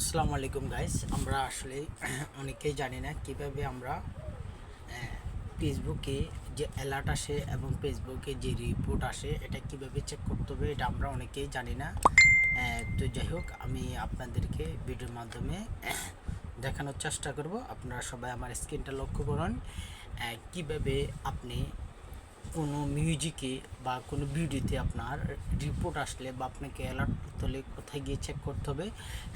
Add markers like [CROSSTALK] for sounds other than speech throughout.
আসসালামু আলাইকুম গাইস আমরা আসলে [CLEARS THROAT] অনেকেই জানি না কীভাবে আমরা ফেসবুকে যে অ্যালার্ট আসে এবং ফেসবুকে যে রিপোর্ট আসে, এটা কীভাবে চেক করতে হবে এটা আমরা অনেকেই জানি না। তো যাই হোক, আমি আপনাদেরকে ভিডিওর মাধ্যমে [CLEARS THROAT] দেখানোর চেষ্টা করব। আপনারা সবাই আমার স্ক্রিনটা লক্ষ্য করুন। কীভাবে আপনি কোনো মিউজিকে বা কোনো ভিডিওতে আপনার রিপোর্ট আসলে বা আপনাকে অ্যালার্ট তোলে কোথায় গিয়ে চেক করতে হবে,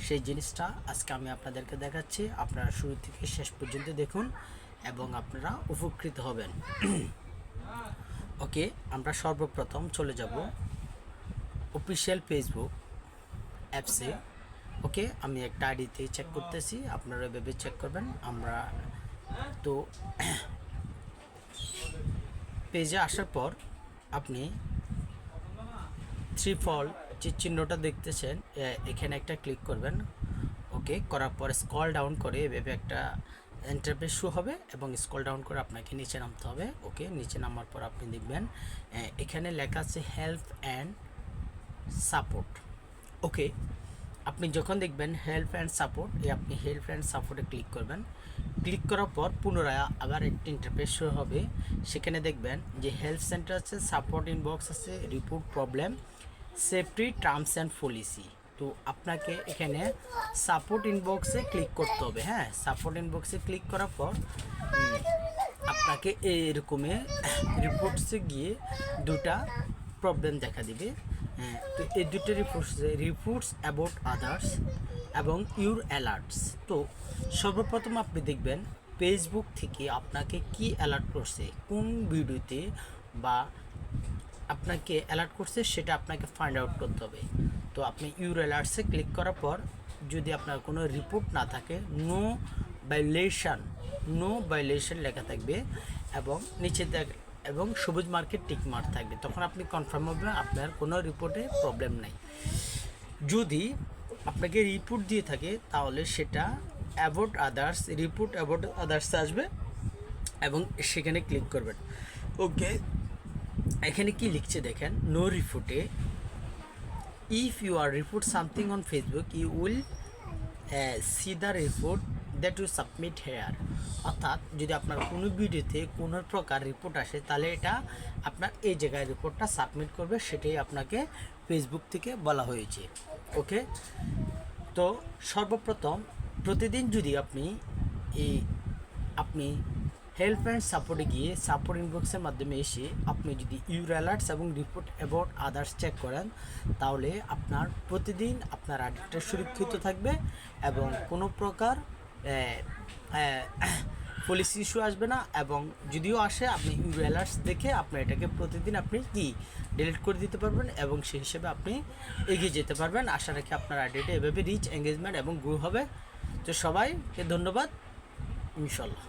সেই জিনিসটা আজকে আমি আপনাদেরকে দেখাচ্ছি। আপনারা শুরু থেকে শেষ পর্যন্ত দেখুন এবং আপনারা উপকৃত হবেন। [CLEARS THROAT] ওকে আমরা সর্বপ্রথম চলে যাব অফিসিয়াল ফেসবুক অ্যাপসে ওকে আমি একটা আইডিতে চেক করতেছি, আপনারা এভাবে চেক করবেন। আমরা তো [CLEARS THROAT] পেজে আসার পর আপনি থ্রি ফল যে চিহ্নটা দেখতেছেন এখানে একটা ক্লিক করবেন। ওকে করার পর স্কল ডাউন করে এভাবে একটা ইন্টারফেস শো হবে এবং স্কল ডাউন করে আপনাকে নিচে নামতে হবে। ওকে নিচে নামার পর আপনি দেখবেন এখানে লেখা আছে হেল্প অ্যান্ড সাপোর্ট ওকে আপনি যখন দেখবেন হেল্প অ্যান্ড সাপোর্ট এই আপনি হেল্প অ্যান্ড সাপোর্টে ক্লিক করবেন। ক্লিক করার পর পুনরায় আবার একটি ইন্টারফেস শো হবে। সেখানে দেখবেন যে হেল্প সেন্টার আছে সাপোর্ট ইনবক্স আছে report problem safety terms and policy তো আপনাকে এখানে সাপোর্ট ইনবক্সে ক্লিক করতে হবে হ্যাঁ? সাপোর্ট ইনবক্সে ক্লিক করার পর আপনাকে এরকমে রিপোর্টসে গিয়ে দুটা প্রবলেম দেখা দিবে। তো এই দুটো রিপোর্টস রিপোর্টস অ্যাবাউট আদার্স এবং ইউর অ্যালার্টস তো সর্বপ্রথম আপনি দেখবেন ফেসবুক থেকে আপনাকে কি অ্যালার্ট করছে, কোন ভিডিওতে বা আপনাকে অ্যালার্ট করছে সেটা আপনাকে ফাইন্ড আউট করতে হবে। তো আপনি ইউর অ্যালার্টসে ক্লিক করার পর যদি আপনার কোনো রিপোর্ট না থাকে নো ভাইলেশন নো ভাইলেশন লেখা থাকবে এবং নিচে দেখ এবং সবুজ মার্কেট টিক মার্ক থাকবে। তখন আপনি কনফার্ম হবেন আপনার কোনো রিপোর্টে প্রবলেম নাই। যদি আপনাকে রিপোর্ট দিয়ে থাকে, তাহলে সেটা about others report about others আসবে এবং সেখানে ক্লিক করবেন। ওকে এখানে কি লিখছে দেখেন নো রিপোর্টে if you are report something on Facebook you will see the report that you submit here অর্থাৎ যদি আপনার কোনো ভিডিওতে কোনো প্রকার রিপোর্ট আসে, তাহলে এটা আপনার এই জায়গায় রিপোর্টটা সাবমিট করবে, সেটাই আপনাকে ফেসবুক থেকে বলা হয়েছে। ওকে তো সর্বপ্রথম, প্রতিদিন যদি আপনি এই, আপনি হেল্প অ্যান্ড সাপোর্টে গিয়ে সাপোর্ট ইনবক্সের মাধ্যমে এসে আপনি যদি ইউর অ্যালার্টস এবং রিপোর্ট অ্যাবাউট আদার্স চেক করেন, তাহলে আপনার প্রতিদিন আপনার আইডিটা সুরক্ষিত থাকবে এবং কোনো প্রকার পলিসি ইস্যু আসবে না এবং যদিও আসে, আপনি অ্যালার্টস দেখে আপনার এটাকে প্রতিদিন আপনি কি ডিলিট করে দিতে পারবেন এবং সেই হিসেবে আপনি এগিয়ে যেতে পারবেন। আশা রাখি আপনার আইডিটা এভাবে রিচ এঙ্গেজমেন্ট এবং গ্রো হবে। তো সবাইকে ধন্যবাদ। ইনশাল্লাহ